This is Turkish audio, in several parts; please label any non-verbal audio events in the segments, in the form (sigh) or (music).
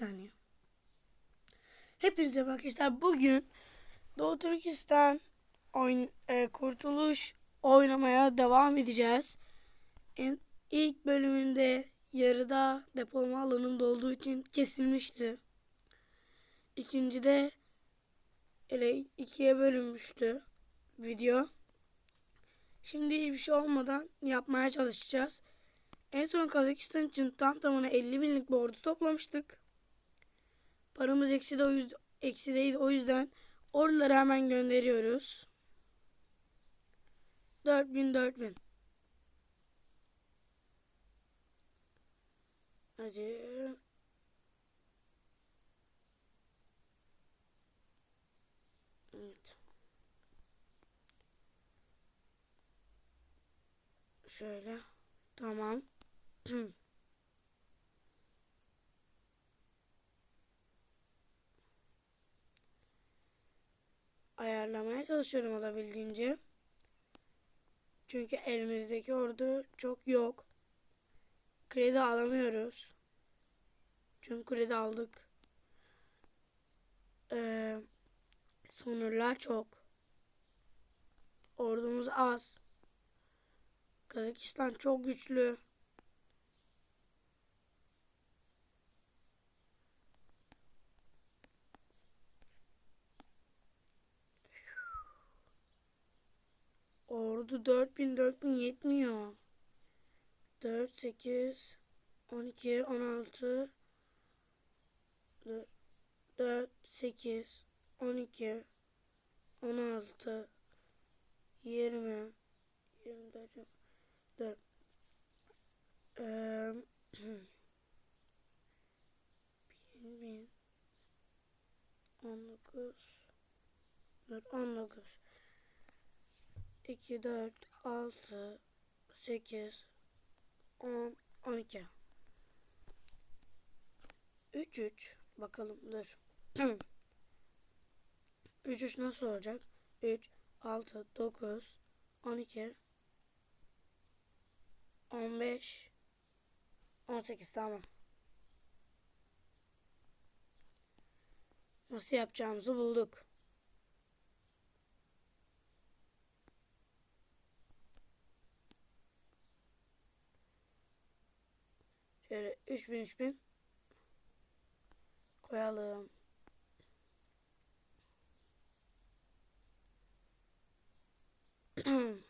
Bir. Hepinize arkadaşlar. Bugün Doğu Türkistan oyun, e, Kurtuluş oynamaya devam edeceğiz. En, ilk bölümünde yarıda depolama alanında olduğu için kesilmişti. İkincide ele ikiye bölünmüştü video. Şimdi hiçbir şey olmadan yapmaya çalışacağız. En son Kazakistan için tam tamına 50 binlik bir ordu toplamıştık. Paramız eksi de o yüzden, eksideydi o yüzden orduları hemen gönderiyoruz. 4000 4000. Hadi. Evet. Şöyle. Tamam. (clears throat) ayarlamaya çalışıyorum olabildiğince. Çünkü elimizdeki ordu çok yok. Kredi alamıyoruz. Çünkü kredi aldık. Ee, sınırlar çok. Ordumuz az. Kazakistan çok güçlü. Ordu 4000 4000 yetmiyor. 4 8 12 16 4 4 8 12 16 20 24 4 ee, 1000 19 19 2 4 6 8 10 12 3 3 bakalım dur. (clears throat) 3 3 nasıl olacak? 3 6 9 12 15 18 tamam. Nasıl yapacağımızı bulduk. Şöyle 3000 3000 koyalım. (clears throat)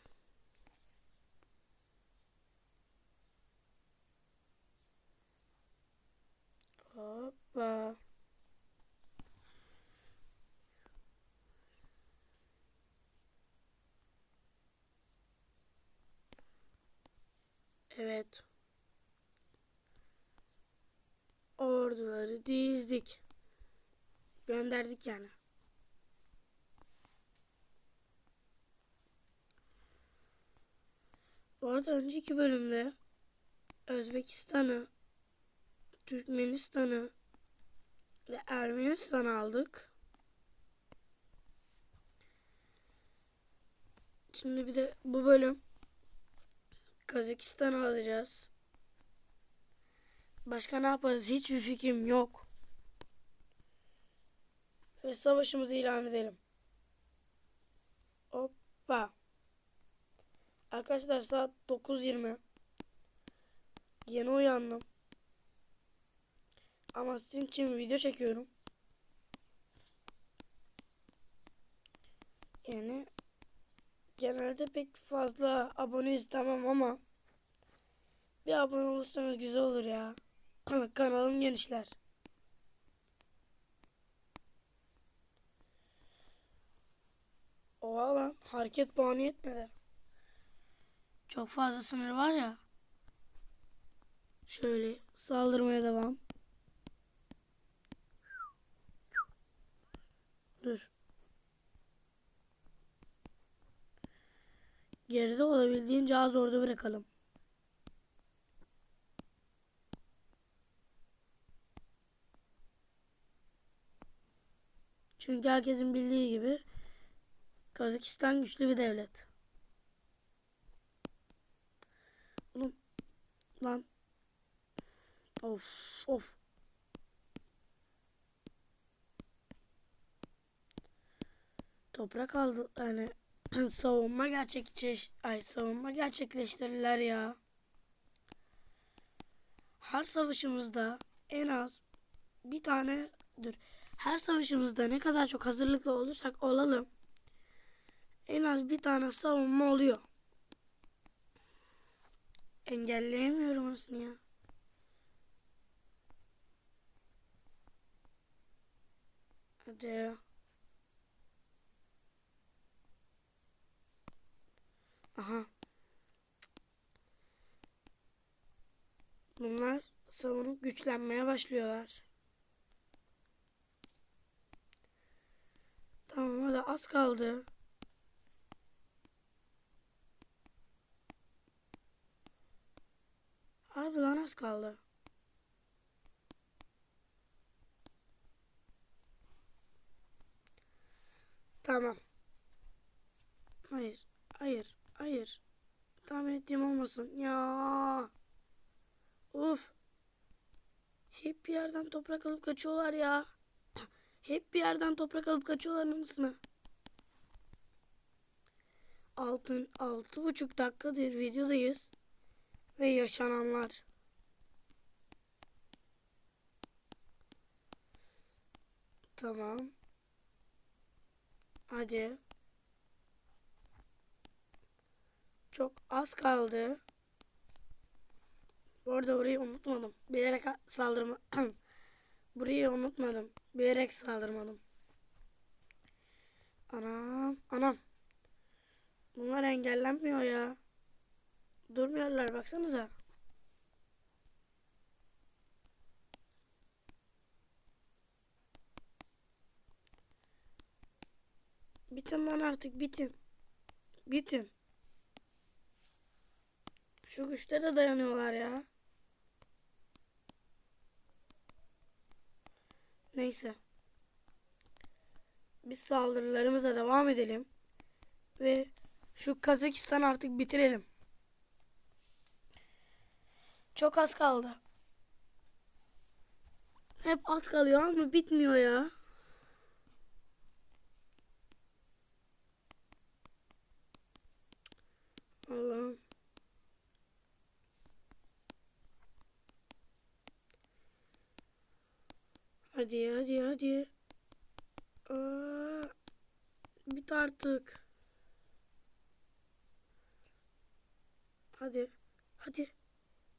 Hoppa. Evet. Orduları dizdik. Gönderdik yani. Bu arada önceki bölümde Özbekistan'ı, Türkmenistan'ı ve Ermenistan'ı aldık. Şimdi bir de bu bölüm Kazakistan'ı alacağız. Başka ne yaparız hiçbir fikrim yok. Ve savaşımızı ilan edelim. Hoppa. Arkadaşlar saat 9.20. Yeni uyandım. Ama sizin için video çekiyorum. Yani genelde pek fazla abone istemem ama bir abone olursanız güzel olur ya. Kanalım genişler. Oha lan hareket puanı yetmedi. Çok fazla sınır var ya. Şöyle saldırmaya devam. Dur. Geride olabildiğince az orada bırakalım. Çünkü herkesin bildiği gibi Kazakistan güçlü bir devlet. Oğlum lan of of Toprak aldı yani (clears throat) savunma gerçekleş ay savunma gerçekleştirirler ya. Her savaşımızda en az bir tane dur her savaşımızda ne kadar çok hazırlıklı olursak olalım en az bir tane savunma oluyor. Engelleyemiyorum aslında ya. Hadi. Aha. Bunlar savunup güçlenmeye başlıyorlar. Tamam hadi az kaldı. Harbi lan az kaldı. Tamam. Hayır. Hayır. Hayır. Tahmin ettiğim olmasın. Ya. Uf. Hep bir yerden toprak alıp kaçıyorlar ya. Hep bir yerden toprak alıp kaçıyorlar anasını. Altın altı buçuk dakikadır videodayız. Ve yaşananlar. Tamam. Hadi. Çok az kaldı. Bu arada burayı unutmadım. Bilerek saldırma. (clears throat) burayı unutmadım. Bilerek saldırmadım. Anam. Anam. Bunlar engellenmiyor ya. Durmuyorlar baksanıza. Bitin lan artık bitin. Bitin. Şu güçte de dayanıyorlar ya. Neyse. Biz saldırılarımıza devam edelim. Ve şu Kazakistan artık bitirelim. Çok az kaldı. Hep az kalıyor ama bitmiyor ya. Hadi hadi hadi. Aa, bit artık. Hadi. Hadi.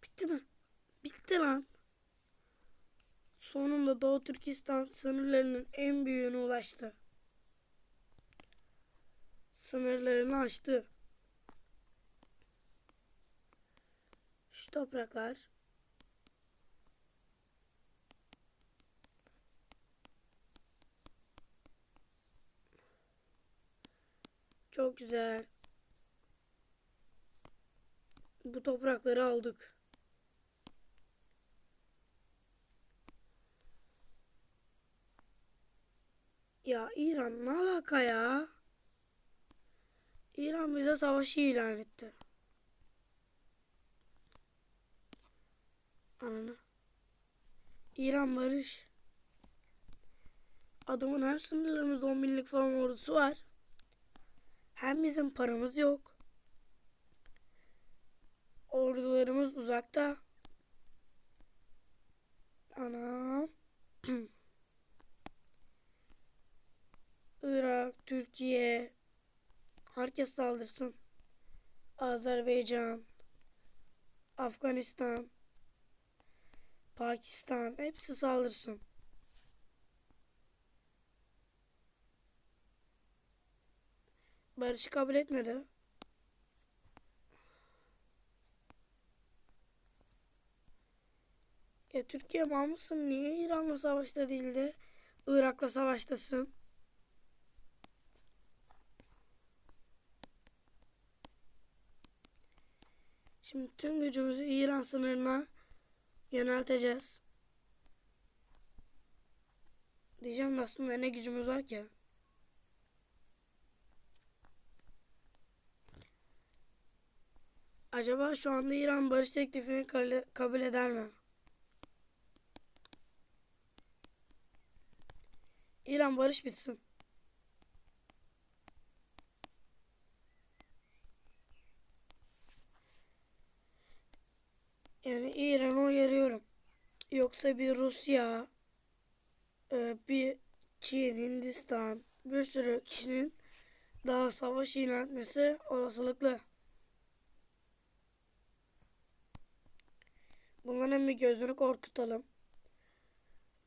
Bitti mi? Bitti lan. Sonunda Doğu Türkistan sınırlarının en büyüğüne ulaştı. Sınırlarını aştı. Şu topraklar Çok güzel. Bu toprakları aldık. Ya İran ne alaka ya? İran bize savaşı ilan etti. Ananı. İran barış. Adamın hem sınırlarımızda 10 binlik falan ordusu var. Hem bizim paramız yok. Ordularımız uzakta. Anam. (clears throat) Irak, Türkiye, herkes saldırsın. Azerbaycan, Afganistan, Pakistan hepsi saldırsın. Barış'ı kabul etmedi. Ya Türkiye mal mısın? Niye İran'la savaşta değildi? Irak'la savaştasın. Şimdi tüm gücümüzü İran sınırına yönelteceğiz. Diyeceğim aslında ne gücümüz var ki? Acaba şu anda İran barış teklifini kabul eder mi? İran barış bitsin. Yani İran'ı uyarıyorum. Yoksa bir Rusya, e, bir Çin, Hindistan, bir sürü kişinin daha savaş ilan etmesi olasılıklı. Bunların bir gözünü korkutalım.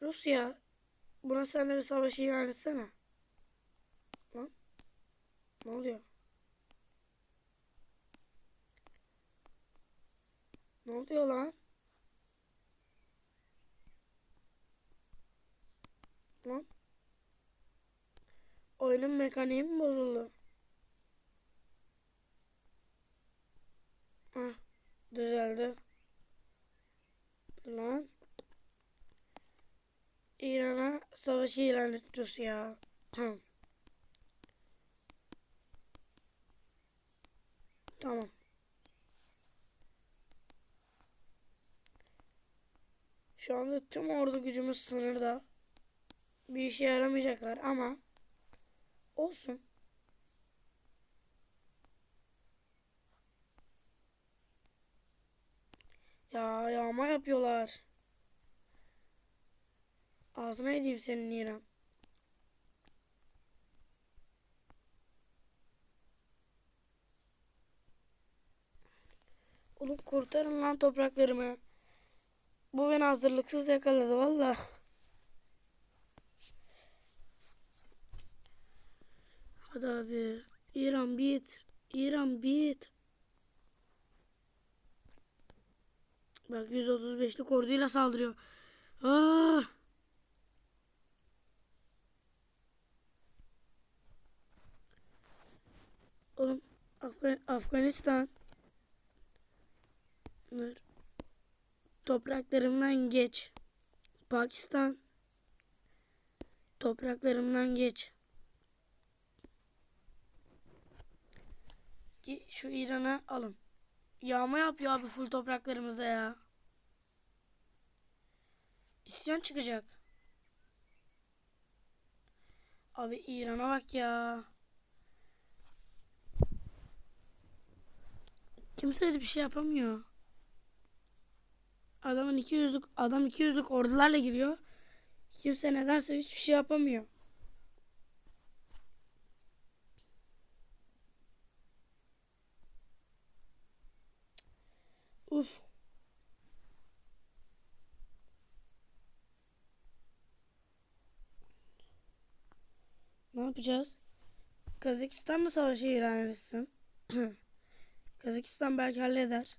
Rusya, buna sen bir savaş ilan etsene. Lan, ne oluyor? Ne oluyor lan? Lan. Oyunun mekaniği mi bozuldu? Hah, düzeldi. Lan. İran'a savaşı ilan etti Rusya. Tamam. Tamam. Şu anda tüm ordu gücümüz sınırda. Bir işe yaramayacaklar ama olsun. Ya yağma yapıyorlar. Ağzına edeyim senin İran. Oğlum kurtarın lan topraklarımı. Bu beni hazırlıksız yakaladı valla. Hadi abi. İran bit. İran bit. Bak 135'lik orduyla saldırıyor. Ah! Oğlum Afgan Afganistan. Dur. Topraklarımdan geç. Pakistan. Topraklarımdan geç. Ki Şu İran'ı alın. Yağma yapıyor abi full topraklarımızda ya. İsyan çıkacak. Abi İran'a bak ya. Kimse de bir şey yapamıyor. Adamın 200'lük adam 200'lük ordularla giriyor. Kimse nedense hiçbir şey yapamıyor. Uf. Ne yapacağız? Kazakistan da savaşı ilan etsin. (clears throat) Kazakistan belki halleder.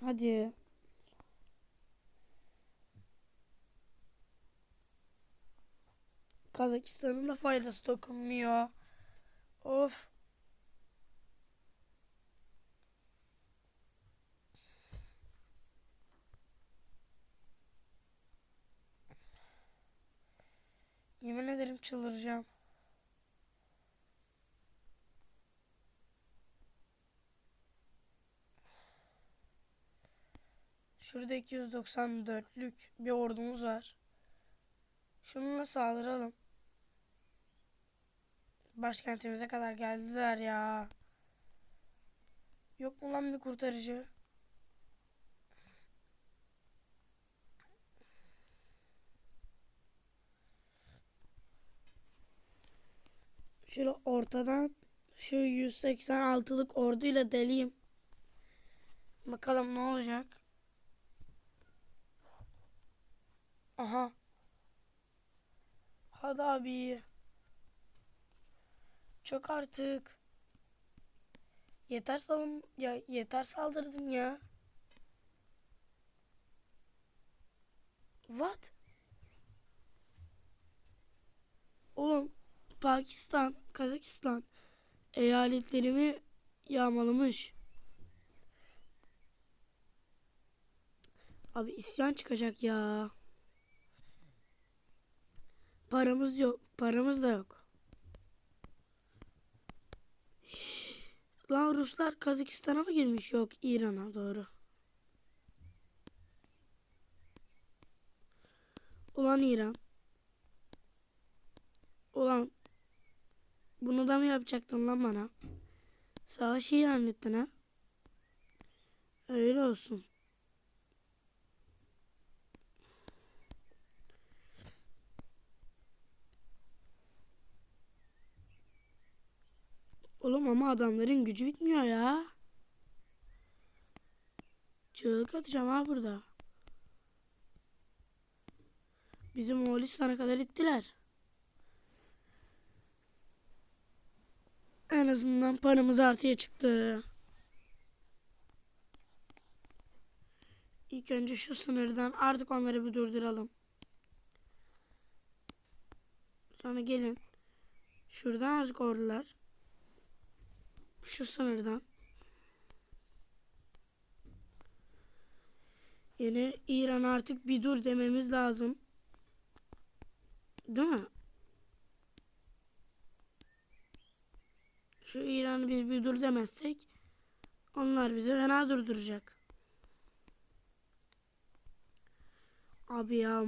Hadi. Kazakistan'ın da faydası dokunmuyor. Of. Yemin ederim çıldıracağım. Şurada 294'lük bir ordumuz var. Şununla saldıralım. Başkentimize kadar geldiler ya. Yok mu lan bir kurtarıcı? Şöyle ortadan şu 186'lık orduyla deleyim. Bakalım ne olacak. Aha. Hadi abi. Çok artık. Yeter savun ya yeter saldırdın ya. What? Oğlum Pakistan, Kazakistan eyaletlerimi yağmalamış. Abi isyan çıkacak ya. Paramız yok. Paramız da yok. Lan Ruslar Kazakistan'a mı girmiş? Yok İran'a doğru. Ulan İran. Ulan bunu da mı yapacaktın lan bana? Savaşı ilan ettin ha? Öyle olsun. Oğlum ama adamların gücü bitmiyor ya. Çığlık atacağım ha burada. Bizim Moğolistan'a kadar ittiler. En azından paramız artıya çıktı. İlk önce şu sınırdan artık onları bir durduralım. Sonra gelin. Şuradan azıcık ordular. Şu sınırdan. Yine İran artık bir dur dememiz lazım. Değil mi? Şu İran'ı biz bir dur demezsek onlar bizi fena durduracak. Abi ya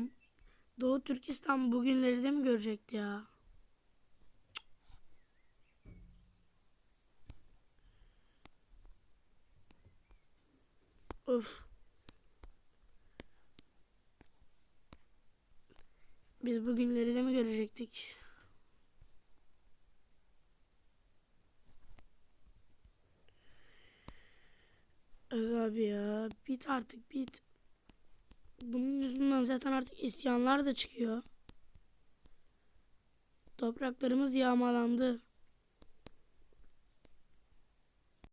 Doğu Türkistan bugünleri de mi görecekti ya? Of. Biz bugünleri de mi görecektik? Abi ya. Bit artık bit. Bunun yüzünden zaten artık isyanlar da çıkıyor. Topraklarımız yağmalandı.